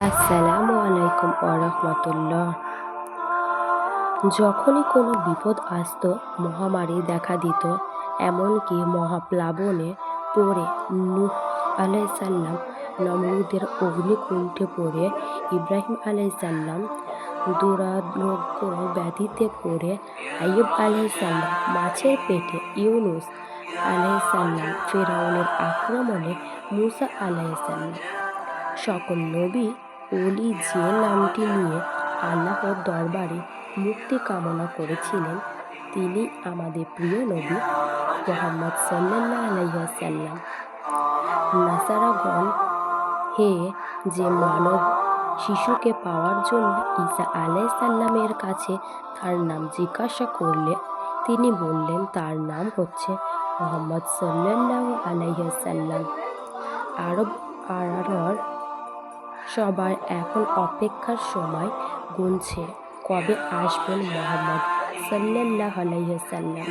আসসালামু আলাইকুম ওরহমতুল্লাহ যখনই কোনো বিপদ আসত, মহামারী দেখা দিত, এমনকি মহাপ্লাবনে পড়ে নূহ আলাইসাল্লাম নমরুদের অগ্নিকুণ্ঠে পড়ে ইব্রাহিম আলাইসাল্লাম দুরারোগ্য ব্যাধিতে পড়ে আইয়ুব আলাইসাল্লাম মাছের পেটে ইউনুস আলাইসাল্লাম ফেরাউনের আক্রমণে মুসা আলাইসাল্লাম সকল নবী ওলি যে নামটি নিয়ে আল্লাহর দরবারে মুক্তি কামনা করেছিলেন, তিনি আমাদের প্রিয় নবী মোহাম্মদ সাল্লাহ আলাইসাল্লাম নাসারাগণ, হে যে মানব শিশুকে পাওয়ার জন্য ঈসা আলাইসাল্লামের কাছে তার নাম জিজ্ঞাসা করলে, তিনি বললেন, তার নাম হচ্ছে মোহাম্মদ সাল্লাহ আলাইসাল্লাম আরব আরার সবার এখন অপেক্ষার সময় গুনছে। কবে আসবেন মোহাম্মদ সাল্লাহ আলাইসাল্লাম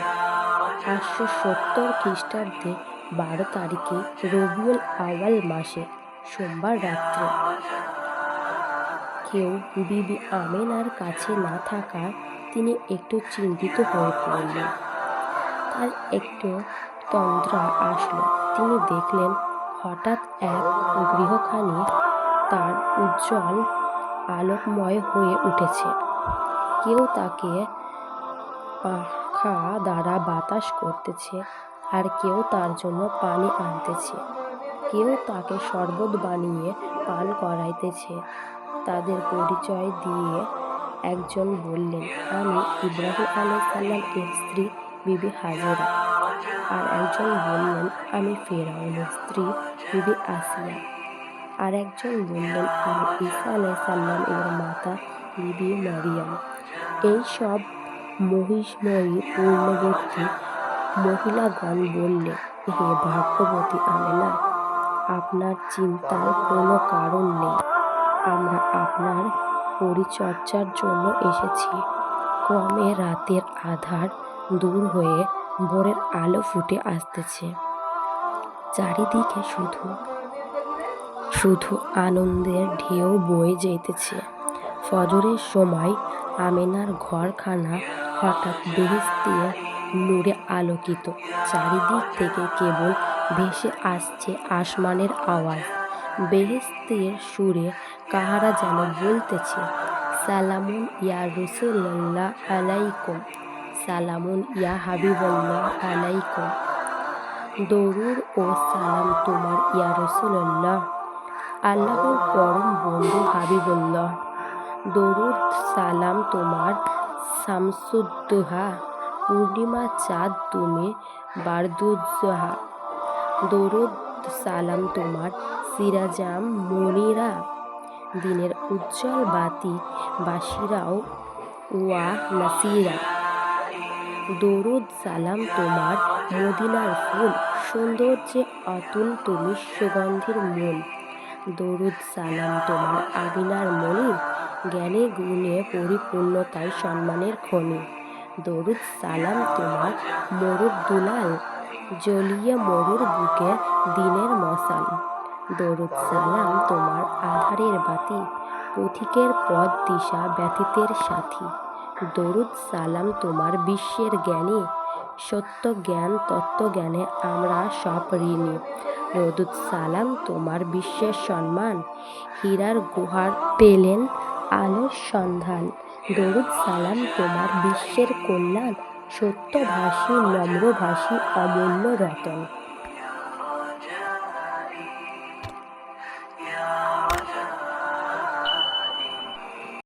আটশো সত্তর খ্রিস্টাব্দে বারো তারিখে রবিউল আওয়াল মাসে সোমবার রাত্রে কেউ বিবি আমেনার কাছে না থাকায় তিনি একটু চিন্তিত হয়ে পড়লেন। তার একটু তন্দ্রা আসলো। তিনি দেখলেন হঠাৎ এক গৃহখানি তার উজ্জ্বল আলোকময় হয়ে উঠেছে। কেউ তাকে পাখা দ্বারা বাতাস করতেছে আর কেউ তার জন্য পানি আনতেছে। কেউ তাকে শরবত বানিয়ে পান করাইতেছে। তাদের পরিচয় দিয়ে একজন বললেন, আমি ইব্রাহিম আলাই সাল্লাম এর স্ত্রী বিবি হাজেরা। আর একজন বললেন, আমি ফেরাউনের স্ত্রী বিবি আসিয়া। আর একজন বললেন আমি ঈসা আলাইসাল্লাম এর মাতা বিবি মারিয়াম। এই সব মহিষময়ী পূর্ণবর্তী মহিলাগণ বললে, হে ভাগ্যবতী আমেনা আপনার চিন্তার কোনো কারণ নেই। আমরা আপনার পরিচর্যার জন্য এসেছি। ক্রমে রাতের আধার দূর হয়ে ভোরের আলো ফুটে আসতেছে। চারিদিকে শুধু শুধু আনন্দের ঢেউ বয়ে যেতেছে ফজরের সময় আমেনার ঘরখানা হঠাৎ বেহেস্তির নূরে আলোকিত। চারিদিক থেকে কেবল ভেসে আসছে আসমানের আওয়াজ। বেহেস্তের সুরে কাহারা যেন বলতেছে, সালামুন ইয়া রসুল্লাহ আলাইকুম। সালামুন ইয়া হাবিবুল্লাহ আলাইকুম। দরুর ও সালাম তোমার ইয়া রসুল্লাহ আল্লাহর পরম বন্ধু হাবিবুল্লাহ। দরুদ সালাম তোমার। শামসুদ্দোহা, পূর্ণিমা চাঁদ তুমি, বারদুজ্জোহা। দরুদ সালাম তোমার, সিরাজাম মনিরা। দিনের উজ্জ্বল বাতি, বাসিরাও ওয়া নাসিরা। দরুদ সালাম তোমার, মদিনার ফুল সৌন্দর্যে অতুল তুমি, সুগন্ধির মূল। দরুদ সালাম তোমার আবিনার মণি জ্ঞানে গুণে পরিপূর্ণতায় সম্মানের খনি। দরুদ সালাম তোমার মরুর দুলাল, জ্বলিয়ে মরুর বুকে দিনের মশাল। দরুদ সালাম তোমার আধারের বাতি, পথিকের পথ দিশা ব্যতীতের সাথী। দরুদ সালাম তোমার বিশ্বের জ্ঞানী সত্য জ্ঞান, তত্ত্ব জ্ঞানে আমরা সব ঋণী। রদুত সালাম, তোমার বিশ্বের সম্মান। হীরার গুহার পেলেন আলোর সন্ধান। দরুদ সালাম, তোমার বিশ্বের কল্যাণ। সত্যভাষী, নম্রভাষী, অমূল্য রতন।